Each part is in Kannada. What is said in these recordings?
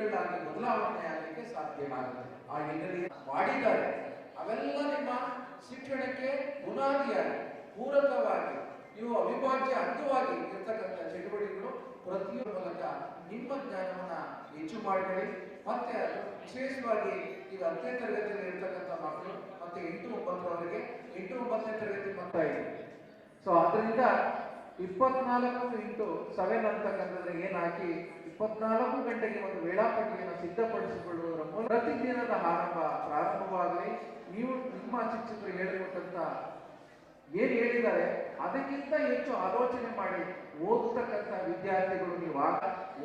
ರೀತಿಗಳಾಗಿ ಬದಲಾವಣೆ ಆಗಲಿಕ್ಕೆ ಸಾಧ್ಯವಾಗುತ್ತೆ ಆ ಹಿನ್ನೆಲೆಯಲ್ಲಿ ಮಾಡಿದ್ದಾರೆ. ಅವೆಲ್ಲ ನಿಮ್ಮ ಶಿಕ್ಷಣಕ್ಕೆ ಬುನಾದಿಯಾಗಿ, ಪೂರಕವಾಗಿ, ನೀವು ಅವಿಭಾಜ್ಯ ಅಂಗವಾಗಿ ಇರ್ತಕ್ಕಂಥ ಚಟುವಟಿಕೆಗಳು ಪ್ರತಿಯೊಂದು ಮೂಲಕ ನಿಮ್ಮ ಜ್ಞಾನವನ್ನ ಹೆಚ್ಚು ಮಾಡಿಕೊಳ್ಳಿ. ಮತ್ತೆ ವಿಶೇಷವಾಗಿ ಈಗ ಹತ್ತನೇ ತರಗತಿಯಲ್ಲಿ ಇರ್ತಕ್ಕಂಥ ಮಕ್ಕಳು ಮತ್ತೆ ಎಂಟು ಒಂಬತ್ತರವರೆಗೆ, ಎಂಟು ಒಂಬತ್ತನೇ ತರಗತಿ ಮಕ್ಕಳ ಇದೆ. ಸೊ ಅದರಿಂದ ಇಪ್ಪತ್ನಾಲ್ಕು ಇಂಟು ಸೆವೆನ್ ಅಂತಕ್ಕಂಥದ್ದು ಏನ್ ಹಾಕಿ ಇಪ್ಪತ್ನಾಲ್ಕು ಗಂಟೆಗೆ ಒಂದು ವೇಳಾಪಟ್ಟಿಯನ್ನು ಸಿದ್ಧಪಡಿಸಿಕೊಳ್ಳುವುದರ ಮೂಲಕ ಪ್ರತಿದಿನದ ಆರಂಭ ಪ್ರಾರಂಭವಾಗಲಿ. ನೀವು ನಿಮ್ಮ ಶಿಕ್ಷಕರು ಹೇಳಿಕೊಟ್ಟಂತ ಏನು ಹೇಳಿದ್ದಾರೆ, ಅದಕ್ಕಿಂತ ಹೆಚ್ಚು ಆಲೋಚನೆ ಮಾಡಿ ಓದ್ತಕ್ಕಂಥ ವಿದ್ಯಾರ್ಥಿಗಳು ನೀವು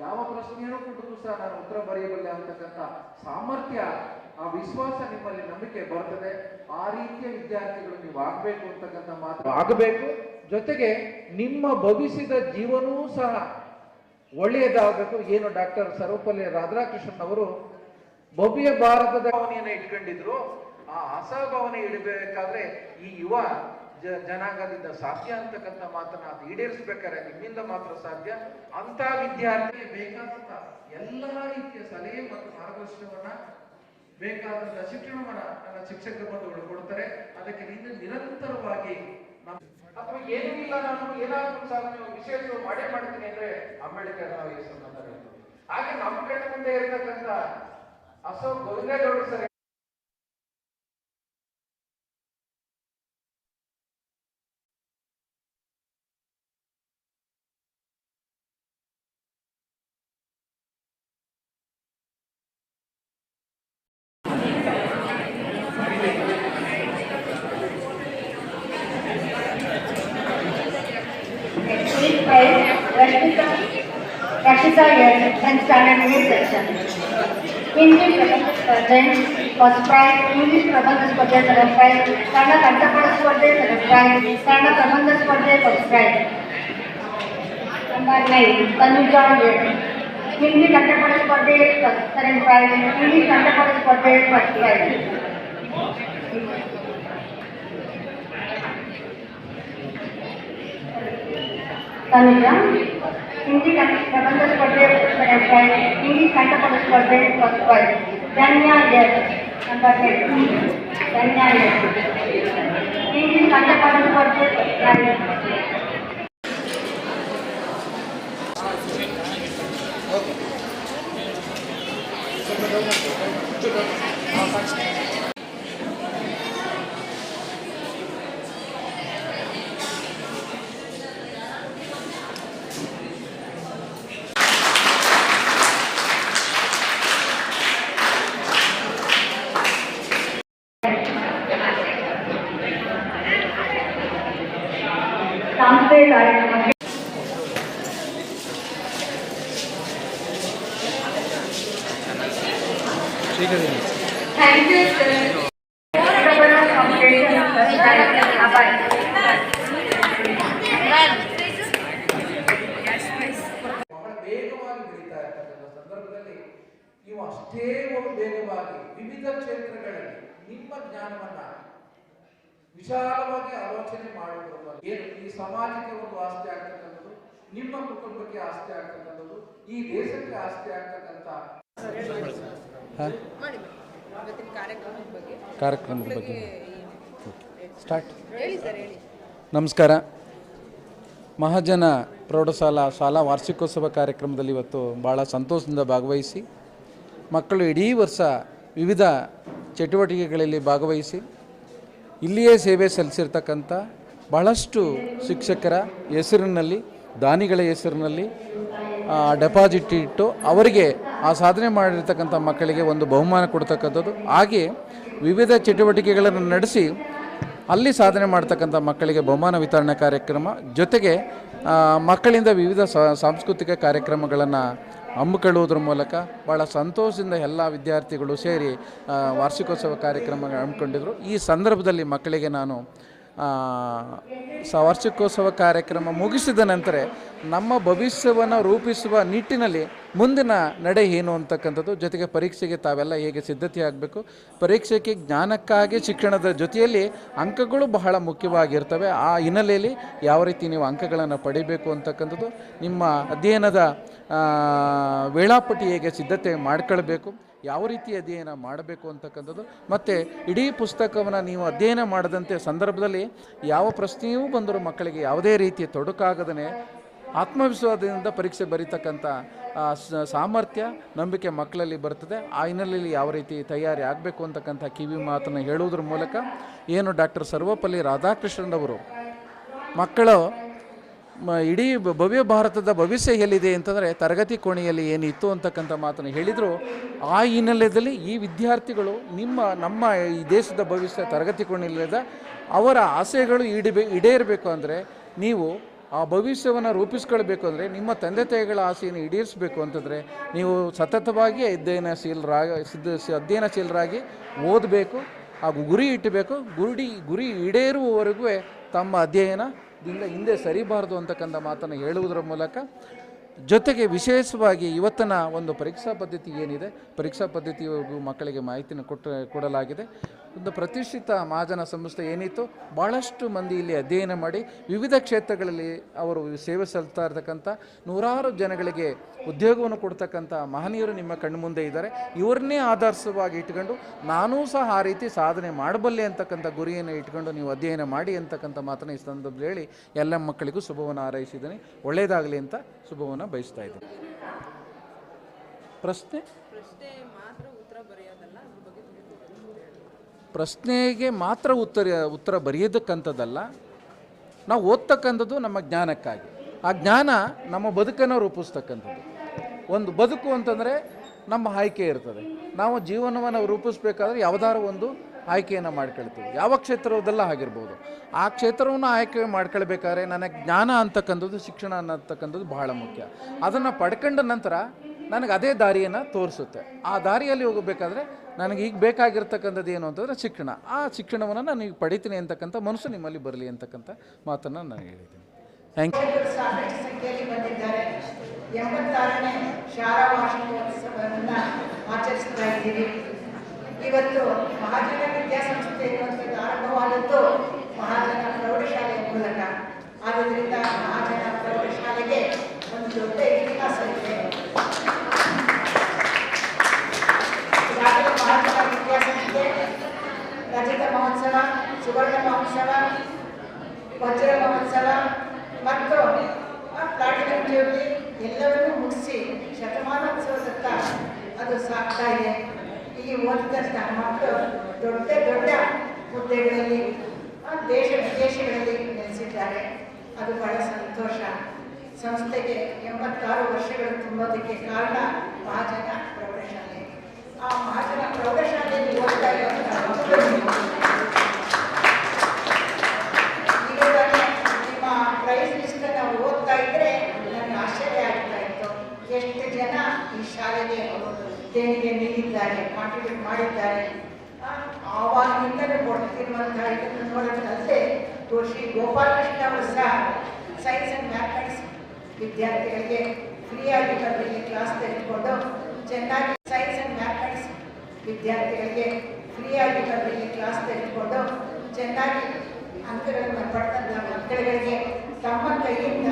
ಯಾವ ಪ್ರಶ್ನೆಯನ್ನು ಕೊಟ್ಟರು ಸಹ ನಾನು ಉತ್ತರ ಬರೆಯಬಲ್ಲೆ ಅಂತಕ್ಕಂಥ ಸಾಮರ್ಥ್ಯ, ಆ ವಿಶ್ವಾಸ ನಿಮ್ಮಲ್ಲಿ ನಂಬಿಕೆ ಬರ್ತದೆ. ಆ ರೀತಿಯ ವಿದ್ಯಾರ್ಥಿಗಳು ನೀವು ಆಗಬೇಕು ಅಂತಕ್ಕಂಥ ಮಾತು. ಆಗಬೇಕು. ಜೊತೆಗೆ ನಿಮ್ಮ ಭವಿಷ್ಯದ ಜೀವನವೂ ಸಹ ಒಳ್ಳೆಯದಾಗಬೇಕು. ಏನು ಡಾಕ್ಟರ್ ಸರ್ವಪಲ್ಲಿ ರಾಧಾಕೃಷ್ಣನ್ ಅವರು ಭವ್ಯ ಭಾರತದ ಭಾವನೆಯನ್ನು ಇಟ್ಕೊಂಡಿದ್ರು. ಆ ಆಸಾಭಾವನೆ ಇಡಬೇಕಾದ್ರೆ ಈ ಯುವ ಜನಾಂಗದಿಂದ ಸಾಧ್ಯ ಅಂತಕ್ಕಂಥ ಮಾತನ್ನ ಅದು ಈಡೇರಿಸ್ಬೇಕಾರೆ ನಿಮ್ಮಿಂದ ಮಾತ್ರ ಸಾಧ್ಯ. ಅಂತ ವಿದ್ಯಾರ್ಥಿ ಬೇಕಾದಂತ ಎಲ್ಲ ರೀತಿಯ ಸಲಹೆ ಮತ್ತು ಮಾರ್ಗದರ್ಶನವನ್ನ ಬೇಕಾದಂತ ಶಿಕ್ಷಣವನ್ನ ನನ್ನ ಶಿಕ್ಷಕ ಬಂಧುಗಳು ಕೊಡ್ತಾರೆ ಅದಕ್ಕೆ ನಿನ್ನ ನಿರಂತರವಾಗಿ ಅಥವಾ ಏನೂ ಇಲ್ಲ, ನಾನು ಏನಾದ್ರೂ ಸಾಧನೆ ವಿಶೇಷ ಮಾಡೇ ಮಾಡ್ತೀನಿ ಅಂದ್ರೆ ಅಂಬೇಡ್ಕರ್ ಹಾಗೆ ನಮ್ಮ ಕಡೆ ಮುಂದೆ ಇರತಕ್ಕಂತ Ashok ಗೋವಿಂದೇಗೌಡರು sir desired and standard new section. English present was pride, English Prabandha Spadhyay Sarafrai, Kannada Kantapada Spadhyay Sarafrai, Kannada Prabandha Spadhyay Sarafrai. Number 9, Tanuja Yet. Hindi Kantapada Spadhyay Sarafrai, Hindi Kantapada Spadhyay Sarafrai. Tanuja. Hindi प्रबंध स्पर्धेत इंग्लिश नाटक स्पर्धेत धन्य नंबर धन्य इंग्लिश नाटक स्पर्धेत Thank ಥ್ಯಾಂಕ್ ಯು ವೇಗವಾಗಿ ಬೆಳೀತಾ ಇರ್ತಕ್ಕಂಥ ಸಂದರ್ಭದಲ್ಲಿ ನೀವು ಅಷ್ಟೇ ಒಂದು ವೇಗವಾಗಿ ವಿವಿಧ ಕ್ಷೇತ್ರಗಳಲ್ಲಿ ನಿಮ್ಮ ಜ್ಞಾನವನ್ನ ವಿಶಾಲವಾಗಿ ಆಲೋಚನೆ ಮಾಡುವುದರ ಮೂಲಕ ಏನು ಈ ಸಮಾಜಕ್ಕೆ ಒಂದು ಆಸ್ತಿ ಆಗ್ತಕ್ಕಂಥದ್ದು ನಿಮ್ಮ ಕುಟುಂಬಕ್ಕೆ ಆಸ್ತಿ ಆಗ್ತಕ್ಕಂಥದ್ದು ಈ ದೇಶಕ್ಕೆ ಆಸ್ತಿ ಆಗ್ತಕ್ಕಂಥ ಇವತ್ತಿನ ಕಾರ್ಯಕ್ರಮದ ಬಗ್ಗೆ. ಸ್ಟಾರ್ಟ್ ನಮಸ್ಕಾರ. ಮಹಾಜನ ಪ್ರೌಢಶಾಲಾ ಶಾಲಾ ವಾರ್ಷಿಕೋತ್ಸವ ಕಾರ್ಯಕ್ರಮದಲ್ಲಿ ಇವತ್ತು ಭಾಳ ಸಂತೋಷದಿಂದ ಭಾಗವಹಿಸಿ ಮಕ್ಕಳು ಇಡೀ ವರ್ಷ ವಿವಿಧ ಚಟುವಟಿಕೆಗಳಲ್ಲಿ ಭಾಗವಹಿಸಿ ಇಲ್ಲಿಯೇ ಸೇವೆ ಸಲ್ಲಿಸಿರ್ತಕ್ಕಂಥ ಬಹಳಷ್ಟು ಶಿಕ್ಷಕರ ಹೆಸರಿನಲ್ಲಿ ದಾನಿಗಳ ಹೆಸರಿನಲ್ಲಿ ಡೆಪಾಸಿಟ್ ಇಟ್ಟು ಅವರಿಗೆ ಆ ಸಾಧನೆ ಮಾಡಿರ್ತಕ್ಕಂಥ ಮಕ್ಕಳಿಗೆ ಒಂದು ಬಹುಮಾನ ಕೊಡ್ತಕ್ಕಂಥದ್ದು. ಹಾಗೆ ವಿವಿಧ ಚಟುವಟಿಕೆಗಳನ್ನು ನಡೆಸಿ ಅಲ್ಲಿ ಸಾಧನೆ ಮಾಡ್ತಕ್ಕಂಥ ಮಕ್ಕಳಿಗೆ ಬಹುಮಾನ ವಿತರಣೆ ಕಾರ್ಯಕ್ರಮ, ಜೊತೆಗೆ ಮಕ್ಕಳಿಂದ ವಿವಿಧ ಸಾಂಸ್ಕೃತಿಕ ಕಾರ್ಯಕ್ರಮಗಳನ್ನು ಹಮ್ಮಿಕೊಳ್ಳುವುದ್ರ ಮೂಲಕ ಭಾಳ ಸಂತೋಷದಿಂದ ಎಲ್ಲ ವಿದ್ಯಾರ್ಥಿಗಳು ಸೇರಿ ವಾರ್ಷಿಕೋತ್ಸವ ಕಾರ್ಯಕ್ರಮ ಹಮ್ಮಿಕೊಂಡಿದ್ರು. ಈ ಸಂದರ್ಭದಲ್ಲಿ ಮಕ್ಕಳಿಗೆ ನಾನು ವಾರ್ಷಿಕೋತ್ಸವ ಕಾರ್ಯಕ್ರಮ ಮುಗಿಸಿದ ನಂತರ ನಮ್ಮ ಭವಿಷ್ಯವನ್ನು ರೂಪಿಸುವ ನಿಟ್ಟಿನಲ್ಲಿ ಮುಂದಿನ ನಡೆ ಏನು ಅಂತಕ್ಕಂಥದ್ದು? ಜೊತೆಗೆ ಪರೀಕ್ಷೆಗೆ ತಾವೆಲ್ಲ ಹೇಗೆ ಸಿದ್ಧತೆ ಆಗಬೇಕು ಪರೀಕ್ಷೆಗೆ ಜ್ಞಾನಕ್ಕಾಗಿ ಶಿಕ್ಷಣದ ಜೊತೆಯಲ್ಲಿ ಅಂಕಗಳು ಬಹಳ ಮುಖ್ಯವಾಗಿರ್ತವೆ. ಆ ಹಿನ್ನೆಲೆಯಲ್ಲಿ ಯಾವ ರೀತಿ ನೀವು ಅಂಕಗಳನ್ನು ಪಡಿಬೇಕು ಅಂತಕ್ಕಂಥದ್ದು? ನಿಮ್ಮ ಅಧ್ಯಯನದ ವೇಳಾಪಟ್ಟಿ ಹೇಗೆ ಸಿದ್ಧತೆ ಮಾಡ್ಕೊಳ್ಬೇಕು? ಯಾವ ರೀತಿ ಅಧ್ಯಯನ ಮಾಡಬೇಕು ಅಂತಕ್ಕಂಥದ್ದು? ಮತ್ತು ಇಡೀ ಪುಸ್ತಕವನ್ನು ನೀವು ಅಧ್ಯಯನ ಮಾಡದಂತೆ ಸಂದರ್ಭದಲ್ಲಿ ಯಾವ ಪ್ರಶ್ನೆಯೂ ಬಂದರೂ ಮಕ್ಕಳಿಗೆ ಯಾವುದೇ ರೀತಿ ತೊಡಕಾಗದೇ ಆತ್ಮವಿಶ್ವಾಸದಿಂದ ಪರೀಕ್ಷೆ ಬರೀತಕ್ಕಂಥ ಸಾಮರ್ಥ್ಯ ನಂಬಿಕೆ ಮಕ್ಕಳಲ್ಲಿ ಬರ್ತದೆ. ಆ ಹಿನ್ನೆಲೆಯಲ್ಲಿ ಯಾವ ರೀತಿ ತಯಾರಿ ಆಗಬೇಕು ಅಂತಕ್ಕಂಥ ಕಿವಿ ಮಾತನ್ನು ಹೇಳುವುದ್ರ ಮೂಲಕ ಏನು ಡಾಕ್ಟರ್ ಸರ್ವಪಲ್ಲಿ ರಾಧಾಕೃಷ್ಣನ್ ಅವರು ಮಕ್ಕಳು ಇಡೀ ಭವ್ಯ ಭಾರತದ ಭವಿಷ್ಯ ಎಲ್ಲಿದೆ ಅಂತಂದರೆ ತರಗತಿ ಕೋಣೆಯಲ್ಲಿ ಏನಿತ್ತು ಅಂತಕ್ಕಂಥ ಮಾತನ್ನು ಹೇಳಿದರು. ಆ ಹಿನ್ನೆಲೆಯಲ್ಲಿ ಈ ವಿದ್ಯಾರ್ಥಿಗಳು ನಿಮ್ಮ, ನಮ್ಮ ಈ ದೇಶದ ಭವಿಷ್ಯ ತರಗತಿ ಕೋಣೆಯಲ್ಲಿದೆ. ಅವರ ಆಸೆಗಳು ಈಡಬೇ, ಈಡೇರಬೇಕು ಅಂದರೆ ನೀವು ಆ ಭವಿಷ್ಯವನ್ನು ರೂಪಿಸ್ಕೊಳ್ಬೇಕು ಅಂದರೆ ನಿಮ್ಮ ತಂದೆ ತಾಯಿಗಳ ಆಸೆಯನ್ನು ಈಡೇರಿಸಬೇಕು ಅಂತಂದರೆ ನೀವು ಸತತವಾಗಿ ಅಧ್ಯಯನಶೀಲರಾಗ ಸಿದ್ಧ ಅಧ್ಯಯನಶೀಲರಾಗಿ ಓದಬೇಕು ಹಾಗೂ ಗುರಿ ಇಟ್ಟಬೇಕು. ಗುರಿ ಗುರಿ ಈಡೇರುವವರೆಗೂ ತಮ್ಮ ಅಧ್ಯಯನದಿಂದ ಹಿಂದೆ ಸರಿಬಾರದು ಅಂತಕ್ಕಂಥ ಮಾತನ್ನು ಹೇಳುವುದರ ಮೂಲಕ ಜೊತೆಗೆ ವಿಶೇಷವಾಗಿ ಇವತ್ತಿನ ಒಂದು ಪರೀಕ್ಷಾ ಪದ್ಧತಿ ಏನಿದೆ, ಪರೀಕ್ಷಾ ಪದ್ಧತಿಯವರೆಗೂ ಮಕ್ಕಳಿಗೆ ಮಾಹಿತಿಯನ್ನು ಕೊಟ್ಟು ಕೊಡಲಾಗಿದೆ. ಒಂದು ಪ್ರತಿಷ್ಠಿತ ಮಹಾಜನ ಸಂಸ್ಥೆ ಏನಿತ್ತು ಭಾಳಷ್ಟು ಮಂದಿ ಇಲ್ಲಿ ಅಧ್ಯಯನ ಮಾಡಿ ವಿವಿಧ ಕ್ಷೇತ್ರಗಳಲ್ಲಿ ಅವರು ಸೇವೆ ಸಲ್ತಾ ಇರತಕ್ಕಂಥ ನೂರಾರು ಜನಗಳಿಗೆ ಉದ್ಯೋಗವನ್ನು ಕೊಡ್ತಕ್ಕಂಥ ಮಹನೀಯರು ನಿಮ್ಮ ಕಣ್ಣು ಮುಂದೆ ಇದ್ದಾರೆ. ಇವರನ್ನೇ ಆದರ್ಶವಾಗಿ ಇಟ್ಕೊಂಡು ನಾನೂ ಸಹ ಆ ರೀತಿ ಸಾಧನೆ ಮಾಡಬಲ್ಲೆ ಅಂತಕ್ಕಂಥ ಗುರಿಯನ್ನು ಇಟ್ಕೊಂಡು ನೀವು ಅಧ್ಯಯನ ಮಾಡಿ ಅಂತಕ್ಕಂಥ ಮಾತನ್ನು ಈ ಸಂದರ್ಭದಲ್ಲಿ ಹೇಳಿ ಎಲ್ಲ ಮಕ್ಕಳಿಗೂ ಶುಭವನ್ನು ಹಾರೈಸಿದ್ದೀನಿ. ಒಳ್ಳೆಯದಾಗಲಿ ಅಂತ ಶುಭವನ್ನು ಬಯಸ್ತಾ ಇದ್ದೀನಿ. ಪ್ರಶ್ನೆ? ಪ್ರಶ್ನೆಗೆ ಮಾತ್ರ ಉತ್ತರ ಉತ್ತರ ಬರೆಯೋದಕ್ಕಂಥದ್ದಲ್ಲ ನಾವು ಓದ್ತಕ್ಕಂಥದ್ದು ನಮ್ಮ ಜ್ಞಾನಕ್ಕಾಗಿ. ಆ ಜ್ಞಾನ ನಮ್ಮ ಬದುಕನ್ನು ರೂಪಿಸ್ತಕ್ಕಂಥದ್ದು. ಒಂದು ಬದುಕು ಅಂತಂದರೆ ನಮ್ಮ ಆಯ್ಕೆ ಇರ್ತದೆ. ನಾವು ಜೀವನವನ್ನು ರೂಪಿಸ್ಬೇಕಾದ್ರೆ ಯಾವುದಾದ್ರು ಒಂದು ಆಯ್ಕೆಯನ್ನು ಮಾಡ್ಕೊಳ್ತೀವಿ. ಯಾವ ಕ್ಷೇತ್ರದಲ್ಲ ಆಗಿರ್ಬೋದು. ಆ ಕ್ಷೇತ್ರವನ್ನು ಆಯ್ಕೆ ಮಾಡ್ಕೊಳ್ಬೇಕಾದ್ರೆ ನನಗೆ ಜ್ಞಾನ ಅಂತಕ್ಕಂಥದ್ದು, ಶಿಕ್ಷಣ ಅನ್ನತಕ್ಕಂಥದ್ದು ಬಹಳ ಮುಖ್ಯ. ಅದನ್ನು ಪಡ್ಕೊಂಡ ನಂತರ ನನಗೆ ಅದೇ ದಾರಿಯನ್ನು ತೋರಿಸುತ್ತೆ. ಆ ದಾರಿಯಲ್ಲಿ ಹೋಗಬೇಕಾದ್ರೆ ನನಗೆ ಈಗ ಬೇಕಾಗಿರ್ತಕ್ಕಂಥದ್ದು ಏನು ಅಂತಂದರೆ ಶಿಕ್ಷಣ. ಆ ಶಿಕ್ಷಣವನ್ನು ನಾನು ಈಗ ಪಡಿತೀನಿ ಅಂತಕ್ಕಂಥ ಮನಸ್ಸು ನಿಮ್ಮಲ್ಲಿ ಬರಲಿ ಅಂತಕ್ಕಂಥ ಮಾತನ್ನು ನಾನು ಹೇಳಿದ್ದೀನಿ. ಥ್ಯಾಂಕ್ ಯು ಎಂಬತ್ತಾರನೇ ವಾರ್ಷಿಕೋತ್ಸವವನ್ನು ಆಚರಿಸ್ತಾ ಇದ್ದೀವಿ. ಇವತ್ತು ಮಹಾಜನ ವಿದ್ಯಾಸಂಸ್ಥೆ ಎನ್ನುವಂಥದ್ದು ಆರಂಭವಾದದ್ದು ಮಹಾಜನ ಪ್ರೌಢಶಾಲೆಯ ಮೂಲಕ. ಆದ್ದರಿಂದ ಮಹಾಜನ ಪ್ರೌಢಶಾಲೆಗೆ ಒಂದು ದೊಡ್ಡ ಇತಿಹಾಸ ಇದೆ. ಈಗಾಗಲೇ ಮಹಾಜನ ವಿದ್ಯಾಸಂಸ್ಥೆ ರಜತ ಮಹೋತ್ಸವ, ಸುವರ್ಣ ಮಹೋತ್ಸವ, ವಜ್ರ ಮಹೋತ್ಸವ ಮತ್ತು ಪ್ಲಾಟಿನಂ ಜ್ಯೋತಿ ಎಲ್ಲವನ್ನೂ ಮುಗಿಸಿ ಶತಮಾನೋತ್ಸವದತ್ತ ಅದು ಸಾಕ್ತಾ ಇದೆ. ಇಲ್ಲಿ ಓದಿದಂಥ ಮಕ್ಕಳು ದೊಡ್ಡ ದೊಡ್ಡ ಹುದ್ದೆಗಳಲ್ಲಿ ಆ, ದೇಶ ವಿದೇಶಗಳಲ್ಲಿ ನೆಲೆಸಿದ್ದಾರೆ. ಅದು ಬಹಳ ಸಂತೋಷ. ಸಂಸ್ಥೆಗೆ ಎಂಬತ್ತಾರು ವರ್ಷಗಳು ತುಂಬೋದಕ್ಕೆ ಕಾರಣ ಮಹಾಜನ ಪ್ರೌಢಶಾಲೆ. ಆ ಮಹಾಜನ ಪ್ರೌಢಶಾಲೆಯಲ್ಲಿ ಓದ್ತಾ ಇರುವಂಥ ಮಕ್ಕಳು ಈಗ ನಿಮ್ಮ ಪ್ರೈಸ್ ನಾವು ಓದ್ತಾ ಇದ್ರೆ ನನಗೆ ಆಶ್ಚರ್ಯ ಆಗ್ತಾ ಇತ್ತು. ಎಷ್ಟು ಜನ ಈ ಶಾಲೆಗೆ ದೇಣಿಗೆ ನೀಡಿದ್ದಾರೆ ಕಾಂಟ್ರಿಬ್ಯೂಟ್ ಮಾಡಿದ್ದಾರೆ. ಆವಾಗಿನಿಂದಲೂ ಕೊಡ್ತಿರುವಂತಹ ನೋಡೋದಲ್ಲದೆ ಶ್ರೀ ಗೋಪಾಲಕೃಷ್ಣ ಅವರು ಸಹ ಸೈನ್ಸ್ ಅಂಡ್ ಮ್ಯಾಥಮೆಟಿಕ್ಸ್ ವಿದ್ಯಾರ್ಥಿಗಳಿಗೆ ಫ್ರೀಯಾಗಿ ಬರಲಿಕ್ಕೆ ಕ್ಲಾಸ್ ತೆಗೆದುಕೊಂಡು ಚೆನ್ನಾಗಿ ಸೈನ್ಸ್ ಆ್ಯಂಡ್ ಮ್ಯಾಥಮೆಟಿಕ್ಸ್ ವಿದ್ಯಾರ್ಥಿಗಳಿಗೆ ಫ್ರೀಯಾಗಿ ಬರಲಿಕ್ಕೆ ಕ್ಲಾಸ್ ತೆಗೆದುಕೊಂಡು ಚೆನ್ನಾಗಿ ಅಂಕಗಳನ್ನು ಪಡೆದಂತಹ ಮಕ್ಕಳುಗಳಿಗೆ ತಮ್ಮ ಕೈಯಿಂದ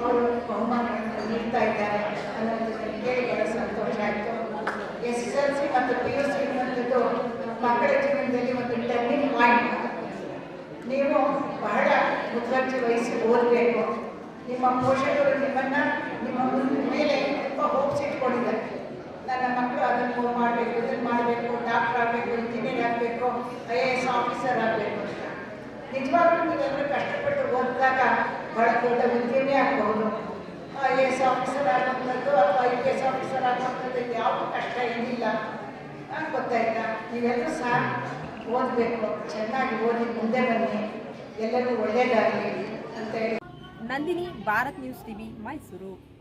ಅವರು ಬಹುಮಾನಗಳನ್ನು ನೀಡ್ತಾ ಇದ್ದಾರೆ ಅನ್ನೋದನ್ನು ಕೇಳಿ ಬಹಳ ಸಂತೋಷ ಆಯಿತು. ಎಸ್ ಎಸ್ ಎಲ್ ಸಿ ಮತ್ತು ಪಿ ಯು ಸಿ ಅನ್ನುವಂಥದ್ದು ಮಕ್ಕಳ ಜೀವನದಲ್ಲಿ ಒಂದು ಟರ್ನಿಂಗ್ ಪಾಯಿಂಟ್ ನೀವು ಬಹಳ ಮುತುವರ್ಜಿ ವಹಿಸಿ ಓದಬೇಕು ನಿಮ್ಮ ಪೋಷಕರು ನಿಮ್ಮನ್ನು ನಿಮ್ಮ ಮೇಲೆ ತುಂಬ ಹೋಪ್ಸ್ ಇಟ್ಕೊಂಡಿದ್ದಾರೆ ನನ್ನ ಮಕ್ಕಳು ಅದನ್ನು ಮಾಡಬೇಕು ಇದನ್ನು ಮಾಡಬೇಕು ಡಾಕ್ಟರ್ ಆಗಬೇಕು ಇಂಜಿನಿಯರ್ ಆಗಬೇಕು ಐ ಎ ಎಸ್ ಆಫೀಸರ್ ಆಗಬೇಕು ಅಂತ ನಿಜವಾಗ್ಲೂ ನೀವೆಲ್ಲರೂ ಕಷ್ಟಪಟ್ಟು ಓದಿದಾಗ ಬಹಳ ದೊಡ್ಡ ಉದ್ಯಮಿ ಆಗಬಹುದು ಐ ಎ ಎಸ್ ಆಫೀಸರ್ ಆಗುವಂಥದ್ದು ಅಥವಾ ಐ ಪಿ ಎಸ್ ಆಫೀಸರ್ ಆಗುವಂಥದ್ದು ಯಾವ ಕಷ್ಟ ಏನಿಲ್ಲ. ನಂಗೆ ಗೊತ್ತಾಯ್ತಾ? ನೀವೆಲ್ಲರೂ ಸಹ ಓದಬೇಕು. ಚೆನ್ನಾಗಿ ಓದಿ, ಮುಂದೆ ಬನ್ನಿ. ಎಲ್ಲರೂ ಒಳ್ಳೆಯದಾಗಲಿ ಅಂತ ಹೇಳಿ. Nandini, Bharat news TV, Mysuru.